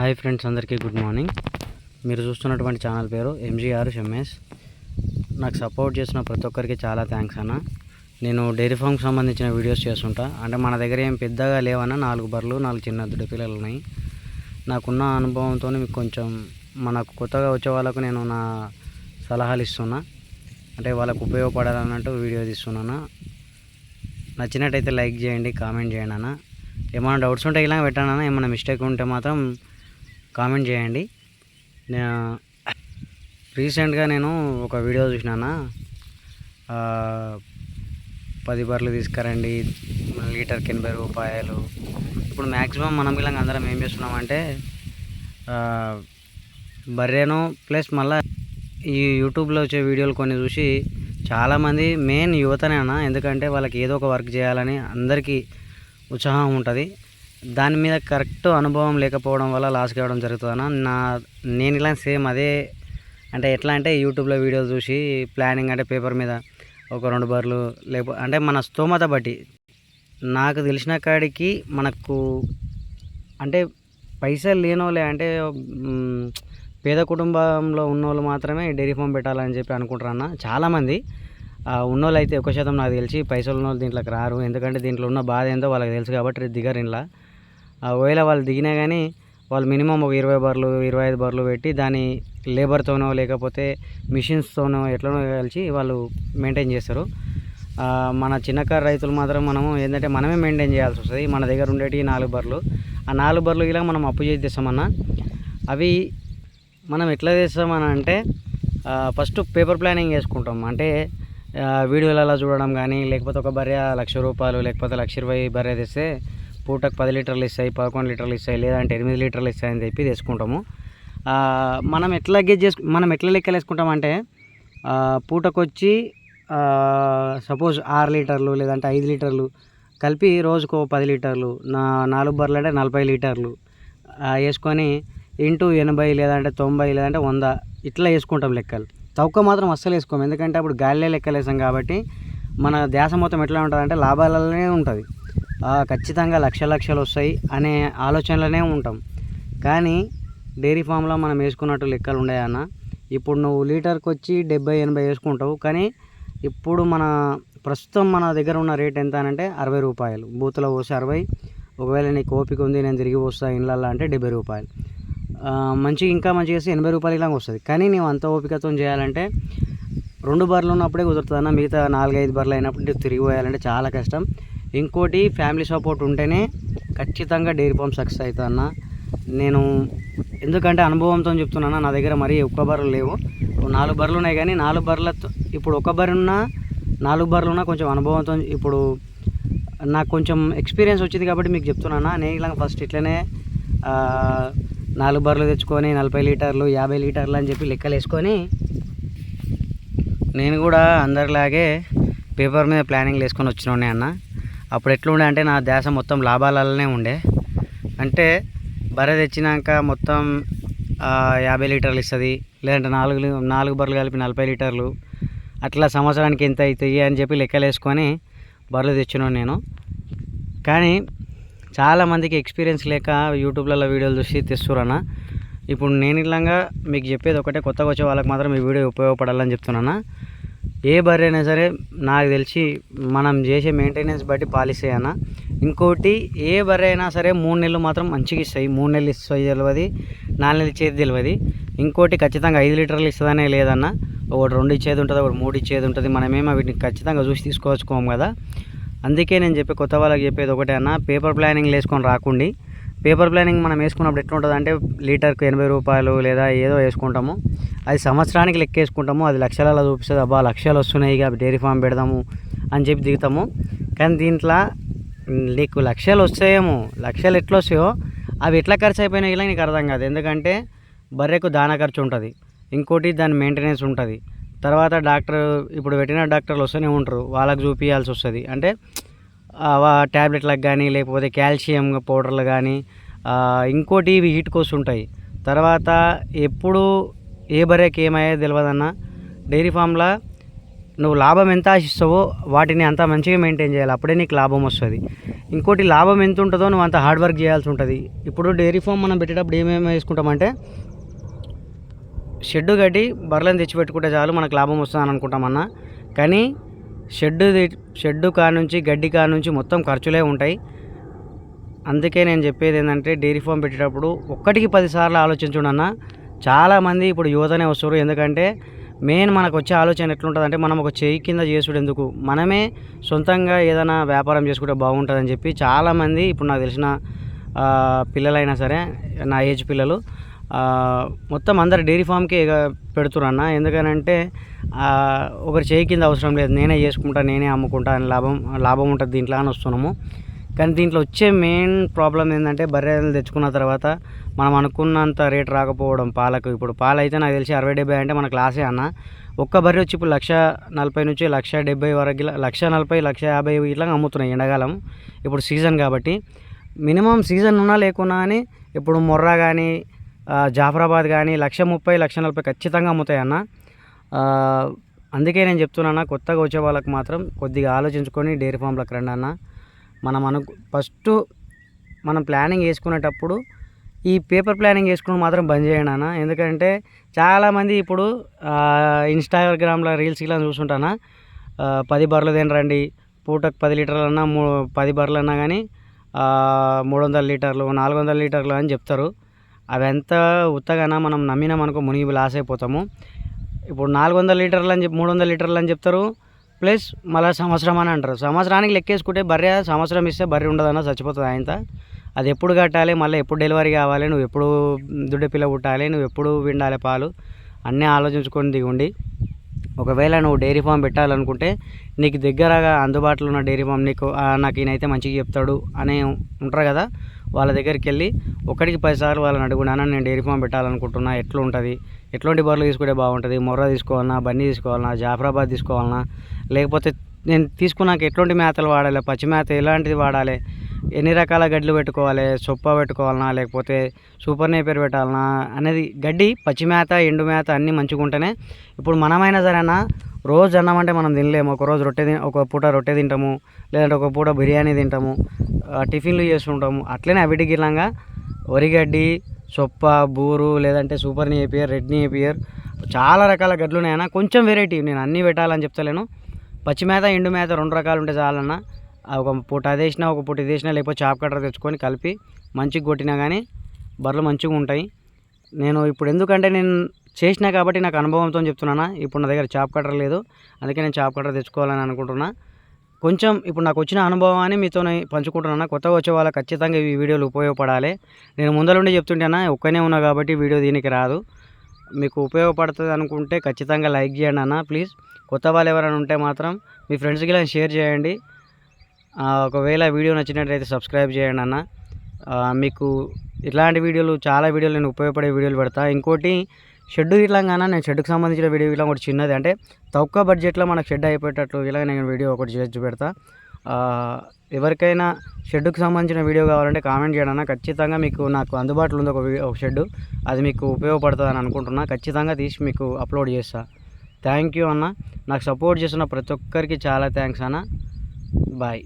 Hi friends అందరికీ good morning. మీరు చూస్తున్నటువంటి ఛానల్ పేరు ఎంజీఆర్ ఎంఎస్ నాకు సపోర్ట్ చేసిన ప్రతి ఒక్కరికి చాలా థ్యాంక్స్ అన్న. నేను డైరీ ఫామ్కి సంబంధించిన వీడియోస్ చేస్తుంటా. అంటే మన దగ్గర ఏం పెద్దగా లేవన్న నాలుగు బర్రెలు నాలుగు చిన్న దుడ్డ పిల్లలు ఉన్నాయి. నాకున్న అనుభవంతో మీకు కొంచెం మనకు కొత్తగా వచ్చే వాళ్ళకు నేను నా సలహాలు ఇస్తున్నా. అంటే వాళ్ళకు ఉపయోగపడాలన్నట్టు వీడియో తీస్తున్నాను. నచ్చినట్టయితే లైక్ చేయండి కామెంట్ చేయండి అన్న. ఏమైనా డౌట్స్ ఉంటే ఇలా పెట్టానన్నా ఏమైనా మిస్టేక్ ఉంటే మాత్రం కామెంట్ చేయండి. రీసెంట్గా నేను ఒక వీడియో చూసినానా? పది బర్రెలు తీసుకురండి లీటర్కి ఎనభై రూపాయలు ఇప్పుడు మ్యాక్సిమం మనం ఇలా అందరం ఏం చేస్తున్నామంటే బర్రెను ప్లస్ మళ్ళీ ఈ యూట్యూబ్లో వచ్చే వీడియోలు కొన్ని చూసి చాలామంది మెయిన్ యువతనే అన్న. ఎందుకంటే వాళ్ళకి ఏదో ఒక వర్క్ చేయాలని అందరికీ ఉత్సాహం ఉంటుంది. దాని మీద కరెక్ట్ అనుభవం లేకపోవడం వల్ల లాస్ కావడం జరుగుతుందన్న. నా నేను ఇలా సేమ్ అదే అంటే ఎట్లా అంటే యూట్యూబ్లో వీడియోలు చూసి ప్లానింగ్ అంటే పేపర్ మీద ఒక రెండు బర్లు లేకపోతే అంటే మన స్తోమత బట్టి నాకు తెలిసిన కాడికి మనకు అంటే పైసలు లేనోలే అంటే పేద కుటుంబంలో ఉన్నోళ్ళు మాత్రమే డైరీ ఫామ్ పెట్టాలని చెప్పి అనుకుంటారు అన్న చాలామంది ఉన్నోళ్ళు అయితే ఎక్కువ శాతం నాకు తెలిసి పైసలు ఉన్నోళ్ళు దీంట్లోకి రారు. ఎందుకంటే దీంట్లో ఉన్న బాధ ఏందో వాళ్ళకి తెలుసు కాబట్టి దిగరు ఇంట్లో ఒకవేళ వాళ్ళు దిగినా కానీ వాళ్ళు మినిమం ఒక ఇరవై బర్లు ఇరవై ఐదు బర్లు పెట్టి దాని లేబర్తోనో లేకపోతే మిషన్స్తోనో ఎట్లనో కలిసి వాళ్ళు మెయింటైన్ చేస్తారు. మన చిన్నకారు రైతులు మాత్రం మనము ఏంటంటే మనమే మెయింటైన్ చేయాల్సి వస్తుంది. మన దగ్గర ఉండేటివి నాలుగు బర్లు. ఆ నాలుగు బర్లు ఇలా మనం అప్పు చేసి తెస్తామన్నా అవి మనం ఎట్లా చేస్తామని అంటే ఫస్ట్ పేపర్ ప్లానింగ్ చేసుకుంటాం. అంటే వీడియోలలో చూడడం కానీ లేకపోతే ఒక బర్రె లక్ష రూపాయలు లేకపోతే లక్ష ఇరవై బర్రె తెస్తే పూటకు పది లీటర్లు ఇస్తాయి పదకొండు లీటర్లు ఇస్తాయి లేదంటే ఎనిమిది లీటర్లు ఇస్తాయి అని చెప్పి తెచ్చుకుంటాము. మనం ఎట్లా గెజ్ చేసుకు మనం ఎట్లా లెక్కలు వేసుకుంటామంటే పూటకొచ్చి పూటకు వచ్చి సపోజ్ ఆరు లీటర్లు లేదంటే ఐదు లీటర్లు కలిపి రోజుకు పది లీటర్లు నా నాలుగు బర్రెలు అంటే నలభై లీటర్లు వేసుకొని ఇంటూ ఎనభై లేదంటే తొంభై లేదంటే వంద ఇట్లా వేసుకుంటాం లెక్కలు. తక్కువ మాత్రం అస్సలు వేసుకోము. ఎందుకంటే అప్పుడు గాలిలో లెక్కలు వేసాం కాబట్టి మన ధ్యాస మొత్తం ఎట్లా ఉంటుంది అంటే లాభాలలోనే ఉంటుంది. ఖచ్చితంగా లక్ష లక్షలు వస్తాయి అనే ఆలోచనలోనే ఉంటాం. కానీ డైరీ ఫామ్లో మనం వేసుకున్నట్టు లెక్కలు ఉన్నాయన్న ఇప్పుడు నువ్వు లీటర్కి వచ్చి డెబ్బై ఎనభై వేసుకుంటావు. కానీ ఇప్పుడు మన ప్రస్తుతం మన దగ్గర ఉన్న రేట్ ఎంత అంటే అరవై రూపాయలు. బూత్లో పోసి అరవై. ఒకవేళ నీకు ఓపిక ఉంది నేను తిరిగి వస్తా ఇళ్ళల్లో అంటే డెబ్బై రూపాయలు. మంచి ఇంకా మంచిగా చేస్తే ఎనభై రూపాయలు ఇలా వస్తుంది. కానీ నీవు అంత ఓపికతో చేయాలంటే రెండు బర్రెలు ఉన్నప్పుడే కుదురుతుందన్న. మిగతా నాలుగైదు బర్రెలు అయినప్పుడు తిరిగి పోయాలంటే చాలా కష్టం. ఇంకోటి ఫ్యామిలీ సపోర్ట్ ఉంటేనే ఖచ్చితంగా డైరీ ఫామ్ సక్సెస్ అవుతుందన్న నేను ఎందుకంటే అనుభవంతో చెప్తున్నాను నా దగ్గర మరీ ఒక్క బర్రెలు లేవు. నాలుగు బర్రెలు ఉన్నాయి కానీ నాలుగు బర్రెలతో ఇప్పుడు ఒక బర్రె ఉన్నా నాలుగు బర్రెలు ఉన్నా కొంచెం అనుభవంతో ఇప్పుడు నాకు కొంచెం ఎక్స్పీరియన్స్ వచ్చింది కాబట్టి మీకు చెప్తున్నాను నేను ఇలా ఫస్ట్ ఇట్లనే నాలుగు బర్రెలు తెచ్చుకొని నలభై లీటర్లు యాభై లీటర్లు అని చెప్పి లెక్కలు వేసుకొని నేను కూడా అందరిలాగే పేపర్ మీద ప్లానింగ్లు వేసుకొని వచ్చిన అన్న. అప్పుడు ఎట్లుండే అంటే నా ధ్యాస మొత్తం లాభాలలోనే ఉండే. అంటే బర్రె తెచ్చినాక మొత్తం యాభై లీటర్లు ఇస్తుంది. లేదంటే నాలుగు నాలుగు బర్రెలు కలిపి నలభై లీటర్లు. అట్లా సంవత్సరానికి ఎంత అవుతాయి అని చెప్పి లెక్కలు వేసుకొని బర్రెలు తెచ్చినాను నేను. కానీ చాలామందికి ఎక్స్పీరియన్స్ లేక యూట్యూబ్లలో వీడియోలు చూసి తెస్తురన్న. ఇప్పుడు నేను ఇలాగా మీకు చెప్పేది ఒకటే కొత్తగా వచ్చే వాళ్ళకి మాత్రం ఈ వీడియో ఉపయోగపడాలని చెప్తున్నాను ఏ బర్రె అయినా సరే నాకు తెలిసి మనం చేసే మెయింటెనెన్స్ బట్టి పాలిసీ అన్న. ఇంకోటి ఏ బర్రె అయినా సరే మూడు నెలలు మాత్రం మంచిగా ఇస్తాయి. మూడు నెలలు ఇస్తాయి తెలియదు నాలుగు నెలలు ఇచ్చేది తెలియదు. ఇంకోటి ఖచ్చితంగా ఐదు లీటర్లు ఇస్తుందనే లేదన్న. ఒకటి రెండు ఇచ్చేది ఉంటుంది ఒకటి మూడు ఇచ్చేది ఉంటుంది. మనమేమో వీటిని ఖచ్చితంగా చూసి తీసుకోవచ్చుకోము కదా. అందుకే నేను చెప్పే కొత్త వాళ్ళకి చెప్పేది ఒకటే అన్న. పేపర్ ప్లానింగ్ వేసుకొని రాకుండి. పేపర్ ప్లానింగ్ మనం వేసుకున్నప్పుడు ఎట్లుంటుంది అంటే లీటర్కి ఎనభై రూపాయలు లేదా ఏదో వేసుకుంటాము. అది సంవత్సరానికి లెక్క వేసుకుంటాము. అది లక్షలలో చూపిస్తుంది. అబ్బా లక్షలు వస్తున్నాయి ఇక డైరీ ఫామ్ పెడదాము అని చెప్పి దిగుతాము. కానీ దీంట్లో నీకు లక్షలు వస్తాయేమో. లక్షలు ఎట్లా వస్తాయో అవి ఎట్లా ఖర్చు అయిపోయినాయి ఇలా నీకు అర్థం కాదు. ఎందుకంటే బర్రెకు దాన ఖర్చు ఉంటుంది. ఇంకోటి దాని మెయింటెనెన్స్ ఉంటుంది. తర్వాత డాక్టర్ ఇప్పుడు వెటర్నరీ డాక్టర్లు వస్తూనే ఉంటారు. వాళ్ళకి చూపించాల్సి వస్తుంది. అంటే ట్యాబ్లెట్లకు కానీ లేకపోతే కాల్షియం పౌడర్లు కానీ ఇంకోటి ఇవి హీట్ కోసి ఉంటాయి. తర్వాత ఎప్పుడు ఏ బర్రెకి ఏమయ్యేది తెలియదన్న డైరీ ఫామ్లో నువ్వు లాభం ఎంత ఆశిస్తావో వాటిని అంత మంచిగా మెయింటైన్ చేయాలి. అప్పుడే నీకు లాభం వస్తుంది. ఇంకోటి లాభం ఎంత ఉంటుందో నువ్వు అంత హార్డ్ వర్క్ చేయాల్సి ఉంటుంది. ఇప్పుడు డైరీ ఫామ్ మనం పెట్టేటప్పుడు ఏమేమి వేసుకుంటామంటే షెడ్ కట్టి బర్రెలను తెచ్చిపెట్టుకుంటే చాలు మనకు లాభం వస్తుందని అనుకుంటామన్నా. కానీ షెడ్ షెడ్డు కానుంచి గడ్డి కానుంచి మొత్తం ఖర్చులే ఉంటాయి. అందుకే నేను చెప్పేది ఏంటంటే డైరీ ఫామ్ పెట్టేటప్పుడు ఒక్కటికి పదిసార్లు ఆలోచించండి అన్న. చాలామంది ఇప్పుడు యువతనే వస్తారు ఎందుకంటే మెయిన్ మనకు వచ్చే ఆలోచన ఎట్లుంటుందంటే మనం ఒక చేయి కింద చేసుడు ఎందుకు? మనమే సొంతంగా ఏదైనా వ్యాపారం చేసుకుంటే బాగుంటుందని చెప్పి చాలామంది ఇప్పుడు నాకు తెలిసిన పిల్లలైనా సరే నా ఏజ్ పిల్లలు మొత్తం అందరు డైరీ ఫామ్కే పెడుతున్నా ఎందుకనంటే ఆ, ఒకరి చేయి కింద అవసరం లేదు. నేనే చేసుకుంటా నేనే అమ్ముకుంటా అని లాభం లాభం ఉంటుంది దీంట్లో అని వస్తున్నాము. కానీ దీంట్లో వచ్చే మెయిన్ ప్రాబ్లం ఏంటంటే బర్రెలు తెచ్చుకున్న తర్వాత మనం అనుకున్నంత రేట్ రాకపోవడం పాలకు. ఇప్పుడు పాలు అయితే నాకు తెలిసి అరవై డెబ్బై అంటే మనకు లాసే అన్న. ఒక్క బర్రె వచ్చి ఇప్పుడు లక్ష నలభై నుంచి లక్ష డెబ్బై వరకు లక్ష నలభై లక్ష యాభై ఇట్లా అమ్ముతున్నాయి ఎండాకాలం. ఇప్పుడు సీజన్ కాబట్టి మినిమం సీజన్ ఉన్నా లేకున్నా కానీ ఇప్పుడు మొర్ర కానీ జాఫరాబాద్ కానీ లక్ష ముప్పై లక్ష నలభై ఖచ్చితంగా అమ్ముతాయి అన్న. అందుకే నేను చెప్తున్నాను కొత్తగా వచ్చే వాళ్ళకి మాత్రం కొద్దిగా ఆలోచించుకొని డైరీ ఫామ్లకు రండి అన్న. మనం అను ఫస్ట్ మనం ప్లానింగ్ వేసుకునేటప్పుడు ఈ పేపర్ ప్లానింగ్ వేసుకుని మాత్రం బంద్ చేయండి అన్న. ఎందుకంటే చాలామంది ఇప్పుడు ఇన్స్టాగ్రామ్లో రీల్స్ ఇలా చూస్తుంటానా పది బర్రెలు తినరండి పూటకు పది లీటర్లు అన్నా మూ పది బర్రెలు అన్నా కానీ మూడు వందల లీటర్లు నాలుగు వందల లీటర్లు అని చెప్తారు. అవంతా ఉత్తగానా మనం నమ్మినామనుకో మునిగి లాస్ అయిపోతాము. ఇప్పుడు నాలుగు వందల లీటర్లు అని చెప్పి మూడు వందల లీటర్లు అని చెప్తారు. ప్లస్ మళ్ళీ సంవత్సరం అని అంటారు. సంవత్సరానికి లెక్కేసుకుంటే బర్రె సంవత్సరం ఇస్తే బర్రె ఉండదన్న చచ్చిపోతుంది ఆయనత. అది ఎప్పుడు కట్టాలి మళ్ళీ ఎప్పుడు డెలివరీ కావాలి నువ్వు ఎప్పుడు దుడ్డ పిల్ల పుట్టాలి నువ్వు ఎప్పుడు విండాలి పాలు అన్నీ ఆలోచించుకొని దిగుండి. ఒకవేళ నువ్వు డైరీ ఫామ్ పెట్టాలనుకుంటే నీకు దగ్గరగా అందుబాటులో ఉన్న డైరీ ఫామ్ నీకు నాకు ఈయనైతే మంచిగా చెప్తాడు అని ఉంటారు కదా. వాళ్ళ దగ్గరికి వెళ్ళి ఒకటికి పదిసార్లు వాళ్ళని అడుగున్నాను నేను డైరీ ఫామ్ పెట్టాలనుకుంటున్నా ఎట్లా ఉంటుంది ఎట్లాంటి బర్రెలు తీసుకుంటే బాగుంటుంది? మొర్ర తీసుకోవాలన్నా బన్నీ తీసుకోవాలన్నా జాఫరాబాద్ తీసుకోవాలన్నా లేకపోతే నేను తీసుకున్నాక ఎట్లాంటి మేతలు వాడాలి? పచ్చి మేత ఎలాంటిది వాడాలి? ఎన్ని రకాల గడ్లు పెట్టుకోవాలి? సొప్ప పెట్టుకోవాలన్నా లేకపోతే సూపర్ నేపేర్ పెట్టాలన్నా అనేది గడ్డి పచ్చి మేత ఎండు మేత అన్నీ మంచిగా ఉంటేనే ఇప్పుడు మనమైనా సరేనా రోజు అన్నం అంటే మనం తినలేము. ఒక రోజు రొట్టె తిన ఒక పూట రొట్టె తింటాము. లేదంటే ఒక పూట బిర్యానీ తింటాము. టిఫిన్లు చేస్తుంటాము. అట్లనే అవిటికి ఇలాగా వరిగడ్డి సొప్ప బూరు లేదంటే సూపర్ నేపియర్ రెడ్ నేపియర్ చాలా రకాల గడ్లు ఉన్నాయన్న. కొంచెం వెరైటీ నేను అన్నీ పెట్టాలని చెప్తలేను. పచ్చిమేత ఎండు మేత రెండు రకాలు ఉంటే చాలన్న. ఒక పూట అది వేసినా ఒక పూట ఇది వేసినా లేకపోతే చాప్ కట్టర్ తెచ్చుకొని కలిపి మంచిగా కొట్టినా కానీ బర్రెలు మంచిగా ఉంటాయి. నేను ఇప్పుడు ఎందుకంటే నేను చేసినా కాబట్టి నాకు అనుభవంతో చెప్తున్నానా. ఇప్పుడు నా దగ్గర చాప్ కట్టర్ లేదు. అందుకే నేను చాప్ కట్టర్ తెచ్చుకోవాలని అనుకుంటున్నా. కొంచెం ఇప్పుడు నాకు వచ్చిన అనుభవాన్ని మీతో పంచుకుంటున్నాను. కొత్తగా వచ్చే వాళ్ళకి ఖచ్చితంగా ఈ వీడియోలు ఉపయోగపడాలి. నేను ముందరుండి చెప్తుంటేనా ఒక్కనే ఉన్నా కాబట్టి వీడియో దీనికి రాదు. మీకు ఉపయోగపడుతుంది అనుకుంటే ఖచ్చితంగా లైక్ చేయండి అన్న ప్లీజ్. కొత్త వాళ్ళు ఎవరైనా ఉంటే మాత్రం మీ ఫ్రెండ్స్కి ఇలా షేర్ చేయండి. ఒకవేళ వీడియో నచ్చినట్లయితే సబ్స్క్రైబ్ చేయండి అన్న. మీకు ఇట్లాంటి వీడియోలు చాలా వీడియోలు నేను ఉపయోగపడే వీడియోలు పెడతా. ఇంకోటి షెడ్ కానీ నేను షెడ్కి సంబంధించిన వీడియో ఇలా ఒకటి చిన్నది. అంటే తక్కువ బడ్జెట్లో మనకు షెడ్ అయిపోయేటట్లు ఇలా నేను వీడియో ఒకటి చేసి పెడతా ఎవరికైనా షెడ్కి సంబంధించిన వీడియో కావాలంటే కామెంట్ చేయడన్నా ఖచ్చితంగా మీకు నాకు అందుబాటులో ఉంది ఒక ఒక షెడ్ అది మీకు ఉపయోగపడుతుంది అని అనుకుంటున్నా. ఖచ్చితంగా తీసి మీకు అప్లోడ్ చేస్తా. థ్యాంక్ యూ అన్న. నాకు సపోర్ట్ చేస్తున్న ప్రతి ఒక్కరికి చాలా థ్యాంక్స్ అన్న. బాయ్.